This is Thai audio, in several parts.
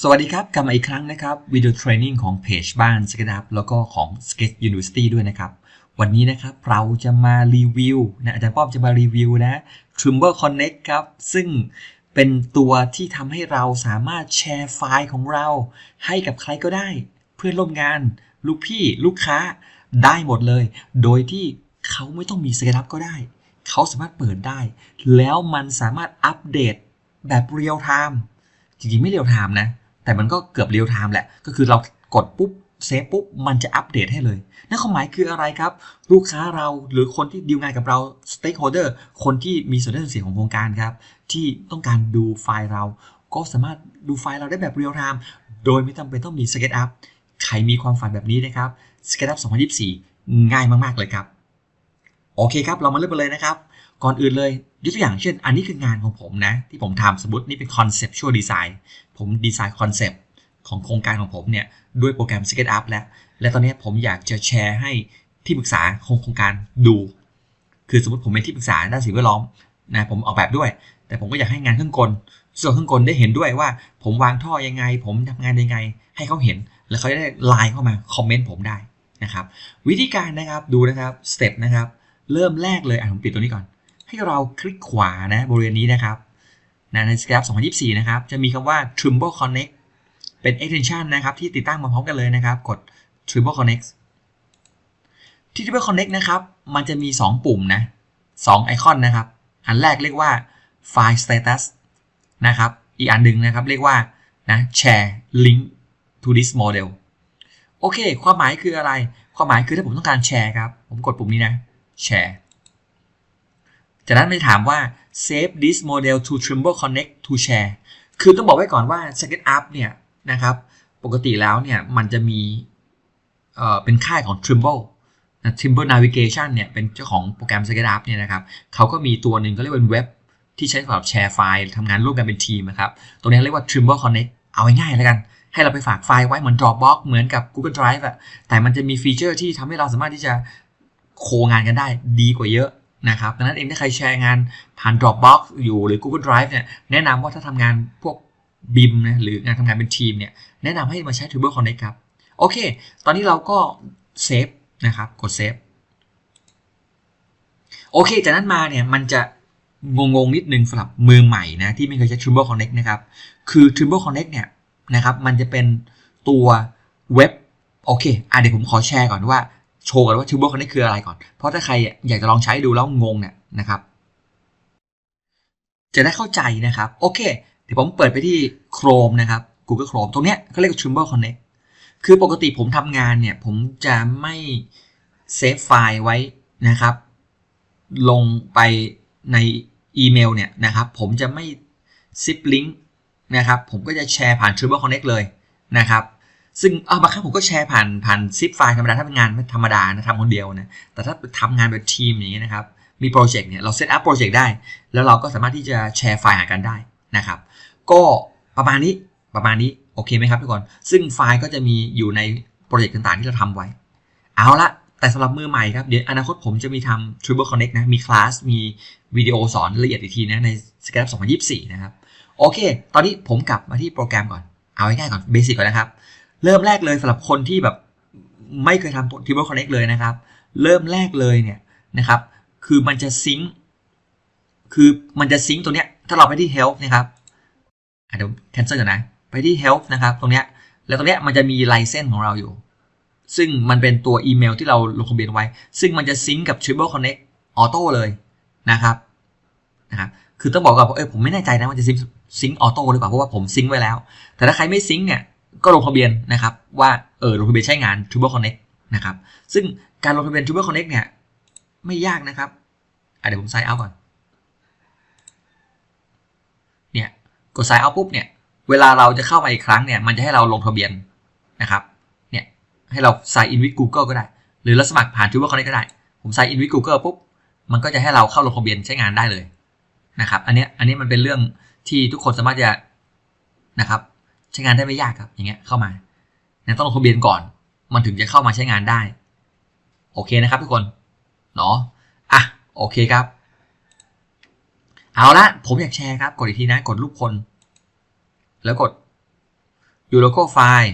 สวัสดีครับ กลับมาอีกครั้งนะครับวิดีโอเทรนนิ่งของเพจบ้าน s k e t u p แล้วก็ของ Sketch University ด้วยนะครับ วันนี้นะครับเราจะมารีวิวนะอาจารย์ป้อมจะมารีวิวนะ Trimble Connect ครับ ซึ่งเป็นตัวที่ทำให้เราสามารถแชร์ไฟล์ของเรา ให้กับใครก็ได้ เพื่อนร่วมงาน ลูกพี่ลูกค้าได้หมดเลย โดยที่เขาไม่ต้องมี s k e t u p ก็ได้ เขาสามารถเปิดได้ แล้วมันสามารถอัปเดตแบบเรียลไทม์จริงๆไม่เรียลไทม์นะ แต่มันก็เกือบเรียลไทม์แหละ ก็คือเรากดปุ๊บเซฟปุ๊บมันจะอัปเดตให้เลย นั่นความหมายคืออะไรครับ ลูกค้าเราหรือคนที่ดีลงานกับเรา stakeholder คนที่มีส่วนได้ส่วนเสียของโครงการครับ ที่ต้องการดูไฟล์เรา ก็สามารถดูไฟล์เราได้แบบเรียลไทม์โดยไม่จำเป็นต้องมี SketchUp ใครมีความฝันแบบนี้นะครับ SketchUp 2024 ง่ายมาก ๆ เลยครับ โอเคครับ เรามาเริ่มกันเลยนะครับ ก่อนอื่นเลยยกตัวอย่างเช่น อันนี้คืองานของผมนะ ที่ผมทำสมมตินี่เป็น conceptual design ผมดีไซน์คอนเซปต์ของโครงการของผมเนี่ยด้วยโปรแกรม SketchUp แล้ว และตอนนี้ผมอยากจะแชร์ให้ที่ปรึกษาของโครงการดู คือสมมติผมเป็นที่ปรึกษาด้านสิ่งแวดล้อมนะผมออกแบบด้วย แต่ผมก็อยากให้งานเครื่องกลส่วนเครื่องกลได้เห็นด้วยว่า ผมวางท่อยังไง ผมทำงานยังไง ให้เขาเห็น แล้วเขาจะได้ไลน์เข้ามาคอมเมนต์ผมได้นะครับ วิธีการนะครับดูนะครับสเต็ปนะครับ เริ่มแรกเลยอะผมปิดตัวนี้ก่อน ให้เราคลิกขวานะบริเวณนี้นะครับนะใน SketchUp 2024 นะครับ จะมีคำว่า Trimble Connect เป็น extension นะครับ ที่ติดตั้งมาพร้อมกันเลยนะครับ กด Trimble Connect ที่ Trimble Connect นะครับ มันจะมี 2 ปุ่มนะ2ไอคอนนะครับ อันแรกเรียกว่า File Status นะครับ อีกอันหนึ่งนะครับ เรียกว่านะ Share Link to this model โอเค ความหมายคืออะไร ความหมายคือถ้าผมต้องการแชร์ครับ ผมกดปุ่มนี้นะ Share จากนั้นมันจะถามว่า save this model to Trimble Connect to share คือต้องบอกไว้ก่อนว่า SketchUp เนี่ยนะครับปกติแล้วเนี่ยมันจะมีเอ่อเป็นค่ายของ Trimble นะ Trimble Navigation เนี่ยเป็นเจ้าของโปรแกรม SketchUp เนี่ยนะครับเขาก็มีตัวหนึ่งก็เรียกว่าเว็บที่ใช้สำหรับแชร์ไฟล์ทำงานร่วมกันเป็นทีมนะครับตัวนี้เรียกว่า Trimble Connect เอาง่ายๆแล้วกัน ให้เราไปฝากไฟล์ไว้เหมือน Dropbox เหมือนกับ Google Drive อะแต่มันจะมีฟีเจอร์ที่ทำให้เราสามารถที่จะ โคงานกันได้ดีกว่าเยอะนะครับดังนั้นเองถ้าใครแชร์งานผ่าน Dropbox อยู่หรือ Google Drive เนี่ยแนะนำว่าถ้าทำงานพวก BIM นะหรืองานทำงานเป็นทีมเนี่ยแนะนำให้มาใช้ Table Connect ครับ โอเค ตอนนี้เราก็เซฟนะครับ กดเซฟโอเค จากนั้นมาเนี่ยมันจะงงงๆนิดนึงสำหรับมือใหม่นะที่ไม่เคยใช้ Trimble Connect นะครับ คือ Trimble Connect เนี่ยนะครับมันจะเป็นตัวเว็บโอเคอะเดี๋ยวผมขอแชร์ก่อนว่า โชว์กันว่า Trimble Connect คืออะไรก่อน เพราะถ้าใครอยากจะลองใช้ดูแล้วงงเนี่ยนะครับ จะได้เข้าใจนะครับ โอเค เดี๋ยวผมเปิดไปที่ Chrome นะครับ Google Chrome ตรงเนี้ยเขาเรียกว่า Trimble Connect คือปกติผมทำงานเนี่ย ผมจะไม่เซฟไฟล์ไว้นะครับ ลงไปในอีเมลเนี่ยนะครับ ผมจะไม่ซิปลิงก์นะครับ ผมก็จะแชร์ผ่าน Trimble Connect เลยนะครับ ซึ่งเอาบางครั้งผมก็แชร์ผ่านผ่านซิปไฟล์ธรรมดาถ้าเป็นงานธรรมดานะทำคนเดียวนะแต่ถ้าทำงานแบบทีมอย่างเงี้ยนะครับ มีโปรเจกต์เนี่ยเราเซตอัพโปรเจกต์ได้ แล้วเราก็สามารถที่จะแชร์ไฟล์หากันได้นะครับ ก็ประมาณนี้ประมาณนี้โอเคไหมครับทุกคน ซึ่งไฟล์ก็จะมีอยู่ในโปรเจกต์ต่างๆ ที่เราทำไว้ เอาละแต่สำหรับมือใหม่ครับ เดี๋ยวอนาคตผมจะมีทำ Trimble Connect นะ มีคลาส มีวิดีโอสอนละเอียดอีกทีนะใน SketchUp 2024 นะครับ โอเค ตอนนี้ผมกลับมาที่โปรแกรมก่อน เอาง่ายๆก่อนเบสิกก่อนนะครับ เริ่มแรกเลยสำหรับคนที่แบบไม่เคยทำ Trimble Connect เลยนะครับ เริ่มแรกเลยเนี่ยนะครับ คือมันจะซิงค์คือมันจะซิงค์ตัวเนี้ย ถ้าเราไปที่ help นะครับเดี๋ยว cancel ก่อนนะ ไปที่ help นะครับ ตรงเนี้ย แล้วตรงเนี้ยมันจะมีไลเซนส์ของเราอยู่ ซึ่งมันเป็นตัวอีเมลที่เราลงทะเบียนไว้ ซึ่งมันจะซิงค์กับ Trimble Connect Auto เลยนะครับนะครับ คือต้องบอกก่อนว่าเออผมไม่แน่ใจนะว่าจะซิงซิงออโต้หรือเปล่า เพราะว่าผมซิงไว้แล้ว แต่ถ้าใครไม่ซิงเนี่ย ก็ลงทะเบียนนะครับว่าเออลงทะเบียนใช้งาน Trimble Connect นะครับซึ่งการลงทะเบียน Trimble Connect เนี่ยไม่ยากนะครับเดี๋ยวผมไซน์เอาก่อนเนี่ยกดไซน์เอาปุ๊บเนี่ยเวลาเราจะเข้ามาอีกครั้งเนี่ยมันจะให้เราลงทะเบียนนะครับเนี่ยให้เรา sign in with Google ก็ได้ หรือเราสมัครผ่าน Trimble Connect ก็ได้ ผม sign in with Google ปุ๊บมันก็จะให้เราเข้าลงทะเบียนใช้งานได้เลยนะครับอันนี้อันนี้มันเป็นเรื่องที่ทุกคนสามารถจะนะครับ ใช้งานได้ไม่ยากครับ อย่างเงี้ยเข้ามานะต้องลงทะเบียนก่อน มันถึงจะเข้ามาใช้งานได้ โอเคนะครับทุกคน เนาะอะ โอเคครับ เอาละผมอยากแชร์ครับ กดอีกทีนะ กดรูปคน แล้วกด your local file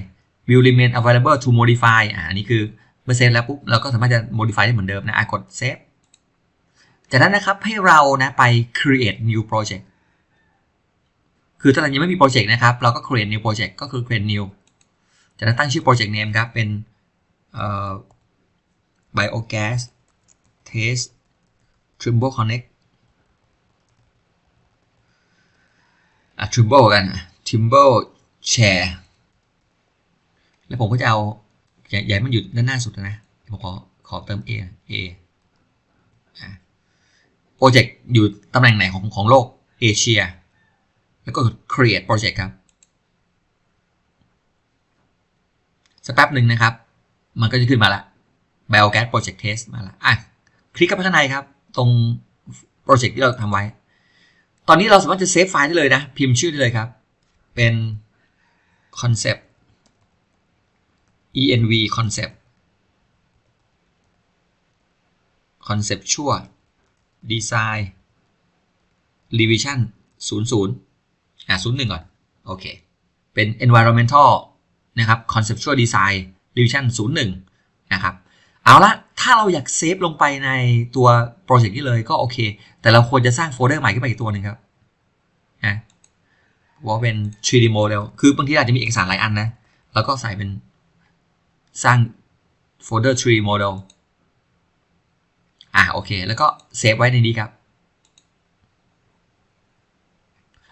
will remain available to modify อ่าอันนี้คือเมื่อเซฟแล้วปุ๊บเราก็สามารถจะ modify ได้เหมือนเดิมนะอะกด save จากนั้นนะครับให้เรานะไป create new project คือถ้าเรายังไม่มีโปรเจกต์นะครับ เราก็ create new project ก็คือ create new จากนั้นตั้งชื่อ project name ครับ เป็นเอ่อ biogas test trimble connect อะ trimble กัน trimble share แล้วผมก็จะเอาอย่าอย่าให้มันอยู่ด้านหน้าสุดนะ ผมขอขอเติม A A โปรเจกต์อยู่ตำแหน่งไหนของของโลกเอเชีย แล้วก็ create project ครับสักแป๊บหนึ่งนะครับ มันก็จะขึ้นมาละ biogas project test มาละอะคลิกเข้าไปข้างในครับ ตรงโปรเจกต์ที่เราทำไว้ ตอนนี้เราสามารถจะเซฟไฟล์ได้เลยนะ พิมพ์ชื่อได้เลยครับ เป็น concept env concept conceptual design revision 00 อะ01ก่อน โอเค เป็น environmental นะครับ conceptual design revision 01นะครับ เอาละถ้าเราอยากเซฟลงไปในตัวโปรเจกต์นี้เลยก็โอเค แต่เราควรจะสร้างโฟลเดอร์ใหม่ขึ้นมาอีกตัวหนึ่งครับนะว่าเป็น 3D model คือบางทีอาจจะมีเอกสารหลายอันนะ แล้วก็ใส่เป็นสร้างโฟลเดอร์ 3D model อะโอเค แล้วก็เซฟไว้ในนี้ครับ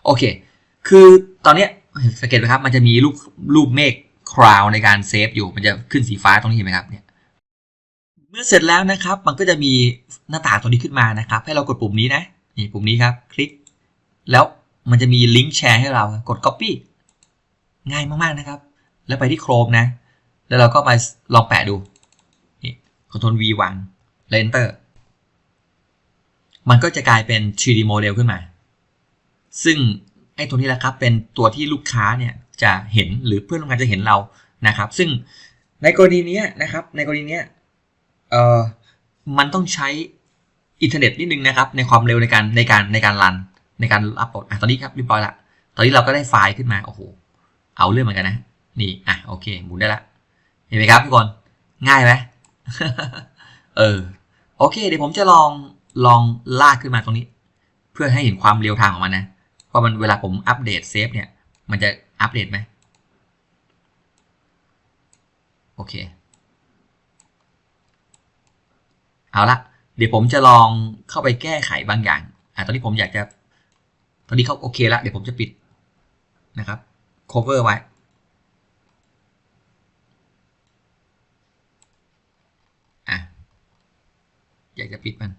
โอเค คือตอนเนี้ยสังเกตไหมครับ มันจะมีรูปรูปเมฆคราวในการเซฟอยู่ มันจะขึ้นสีฟ้าตรงนี้เห็นไหมครับเนี่ย เมื่อเสร็จแล้วนะครับ มันก็จะมีหน้าต่างตัวนี้ขึ้นมานะครับ ให้เรากดปุ่มนี้นะ นี่ปุ่มนี้ครับ คลิก แล้วมันจะมีลิงก์แชร์ให้เรา กด Copy ง่ายมากๆนะครับ แล้วไปที่ Chrome นะ แล้วเราก็มาลองแปะดู นี่ Ctrl V วางแล้ว Enter มันก็จะกลายเป็น 3D model ขึ้นมา ซึ่ง ไอ้ตัวนี้แหละครับเป็นตัวที่ลูกค้าเนี่ยจะเห็นหรือเพื่อนร่วมงานจะเห็นเรานะครับ ซึ่งในกรณีนี้นะครับ ในกรณีนี้เอ่อมันต้องใช้อินเทอร์เน็ตนิดนึงนะครับ ในความเร็วในการในการในการรันในการอัปโหลดอะตอนนี้ครับเรียบร้อยละตอนนี้เราก็ได้ไฟล์ขึ้นมาโอ้โหเอาเรื่องเหมือนกันนะ นี่อะโอเคหมุนได้ละเห็นไหมครับทุกคนง่ายไหมเออโอเค เดี๋ยวผมจะลองลองลากขึ้นมาตรงนี้ เพื่อให้เห็นความเรียวทางของมันนะ พรามันเวลาผมอัปเดตเซฟเนี่ย มันจะอัปเดตไหมโอเค เอาละเดี๋ยวผมจะลองเข้าไปแก้ไขบางอย่างอะตอนนี้ผมอยากจะ ตอนนี้เขาโอเคล้วเดี๋ยวผมจะปิดนะครับ cover ไว้อะอยากจะปิดมัน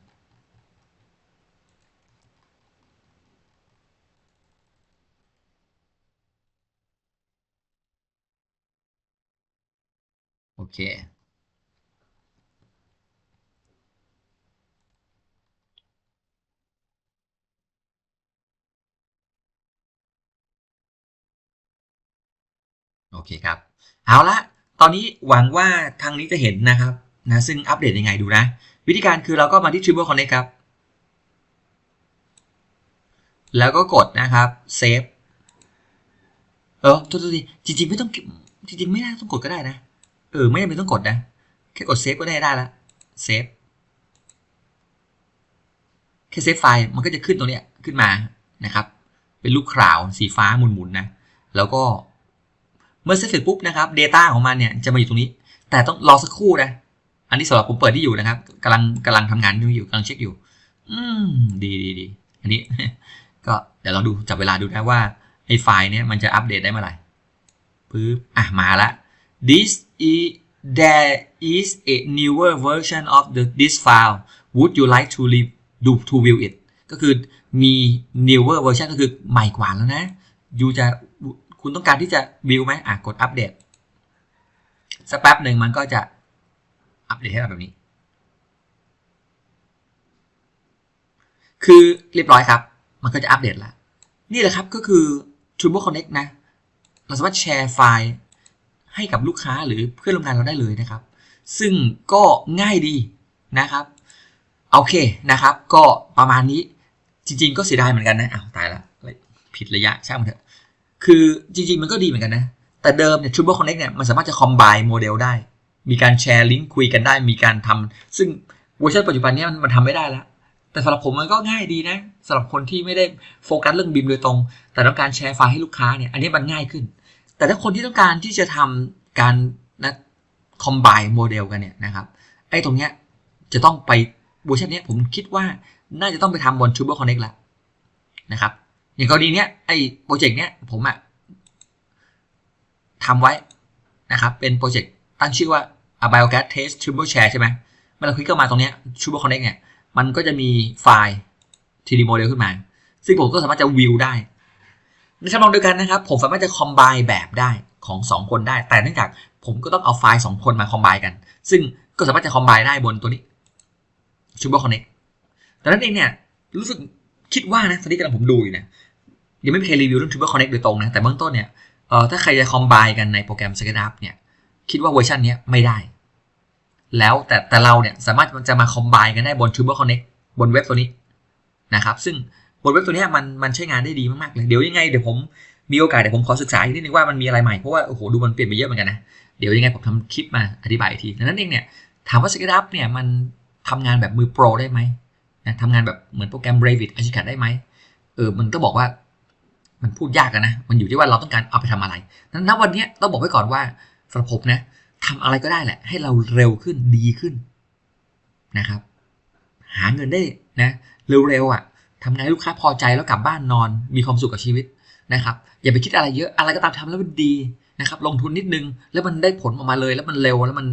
เค โอเคครับ เอาละตอนนี้หวังว่าทางนี้จะเห็นนะครับนะซึ่งอัปเดตยังไงดูนะ วิธีการคือเราก็มาที่ Triple Connect ครับ แล้วก็กดนะครับเซฟเออโทษทีจริงๆ ไม่ต้องจริงๆ ไม่น่าต้องกดก็ได้นะ เออไม่จำเป็นต้องกดนะ แค่กดเซฟก็ได้ได้ละเซฟแค่เซฟไฟล์มันก็จะขึ้นตรงนี้ขึ้นมานะครับ เป็นลูกคราวสีฟ้าหมุนๆนะ แล้วก็เมื่อเซฟเสร็จปุ๊บนะครับ Data ของมันเนี่ยจะมาอยู่ตรงนี้ แต่ต้องรอสักครู่นะ อันนี้สำหรับผมเปิดที่อยู่นะครับกำลังกำลังทำงานอยู่กำลังเช็คอยู่ อืมดีดีดีอันนี้ ก็เดี๋ยวลองดูจับเวลาดูนะว่าไอ้ไฟล์เนี่ยมันจะอัปเดตได้เมื่อไหร่ปึ๊บอะมาละ this is there is a newer version of the this file would you like to re do to view it ก็คือมี newer version ก็คือใหม่กว่าแล้วนะยูจะคุณต้องการที่จะวิวไหมอะกดอัปเดตสักแป๊บหนึ่งมันก็จะอัปเดตให้เราแบบนี้ คือเรียบร้อยครับ มันก็จะอัปเดตแล้ว นี่แหละครับก็คือ Turbo Connect นะ เราสามารถแชร์ไฟล์ ให้กับลูกค้าหรือเพื่อนร่วมงานเราได้เลยนะครับ ซึ่งก็ง่ายดีนะครับโอเคนะครับ ก็ประมาณนี้จริง ๆ ก็เสียดายเหมือนกันนะอ้าวตายละผิดระยะช่างมันเถอะคือจริง ๆ มันก็ดีเหมือนกันนะ แต่เดิมเนี่ย Triple Connect เนี่ยมันสามารถจะ combine โมเดลได้ มีการแชร์ลิงก์คุยกันได้ มีการทำซึ่งเวอร์ชันปัจจุบันนี้มันมันทำไม่ได้แล้ว แต่สำหรับผมมันก็ง่ายดีนะสำหรับคนที่ไม่ได้โฟกัสเรื่องบิมโดยตรง แต่ต้องการแชร์ไฟล์ให้ลูกค้าเนี่ย อันนี้มันง่ายขึ้น แต่ถ้าคนที่ต้องการที่จะทำการนะคอมไบโมเดลกันเนี่ยนะครับไอ้ตรงเนี้ยจะต้องไปเวอร์ชันเนี้ยผมคิดว่าน่าจะต้องไปทำบน Triple Connect แล้วนะครับ อย่างกรณีเนี้ยไอ้โปรเจกต์เนี้ยผมอะทำไว้นะครับ เป็นโปรเจกต์ตั้งชื่อว่า a biogas test triple share ใช่ไหมเมื่อเราคลิกเข้ามาตรงเนี้ย triple connect เนี่ยมันก็จะมีไฟล์ 3D model ขึ้นมา ซึ่งผมก็สามารถจะวิวได้ ในทำนองเดียวกันนะครับ ผมสามารถจะ combine แบบได้ของ 2 คนได้ แต่เนื่องจากผมก็ต้องเอาไฟล์ 2 คนมา combine กัน ซึ่งก็สามารถจะ combine ได้บนตัวนี้ triple connect แต่นั้นเองเนี่ยรู้สึกคิดว่านะตอนนี้กำลังผมดูอยู่เนี่ยยังไม่มีใครรีวิวเรื่อง triple connect โดยตรงนะ แต่เบื้องต้นเนี่ยเอ่อถ้าใครจะ combine กันในโปรแกรม SketchUp เนี่ย คิดว่าเวอร์ชันนี้ไม่ได้ แล้วแต่แต่เราเนี่ยสามารถจะมา combine กันได้บน Triple Connect บนเว็บตัวนี้นะครับ ซึ่ง บนเว็บตัวนี้มันมันใช้งานได้ดีมากๆเลยเดี๋ยวยังไงเดี๋ยวผมมีโอกาสเดี๋ยวผมขอศึกษาอีกนิดนึงว่ามันมีอะไรใหม่เพราะว่าโอ้โหดูมันเปลี่ยนไปเยอะเหมือนกันนะเดี๋ยวยังไงผมทำคลิปมาอธิบายอีกทีดังนั้นเองเนี่ยถามว่า s k e t c h u เนี่ยมันทำงานแบบมือโปรได้ไหมนะทำงานแบบเหมือนโปรแกรม Revit Archicad ได้ไหมเออมันก็บอกว่ามันพูดยากนะ มันอยู่ที่ว่าเราต้องการเอาไปทำอะไร นั้นณวันนี้ต้องบอกไว้ก่อนว่าสำหรับผมนะทำอะไรก็ได้แหละ ให้เราเร็วขึ้นดีขึ้นนะครับ หาเงินได้นะเร็วๆอะ ทำงานให้ลูกค้าพอใจแล้วกลับบ้านนอน มีความสุขกับชีวิตนะครับ อย่าไปคิดอะไรเยอะอะไรก็ตามทำแล้วมันดีนะครับ ลงทุนนิดนึงแล้วมันได้ผลออกมาเลย แล้วมันเร็วแล้วมัน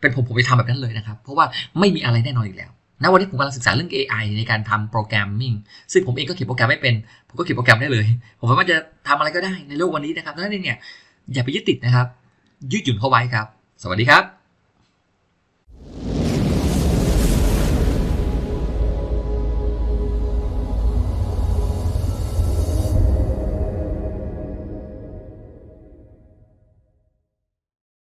เป็นผมผมไปทำแบบนั้นเลยนะครับ เพราะว่าไม่มีอะไรแน่นอนอีกแล้วณวันนี้ผมกำลังศึกษาเรื่อง AI ในการทำโปรแกรมมิ่งซึ่งผมเองก็เขียนโปรแกรมไม่เป็น ผมก็เขียนโปรแกรมได้เลย ผมสามารถจะทำอะไรก็ได้ในโลกวันนี้นะครับดังนั้นเองเนี่ยอย่าไปยึดติดนะครับ ยืดหยุ่นเข้าไว้ครับ สวัสดีครับ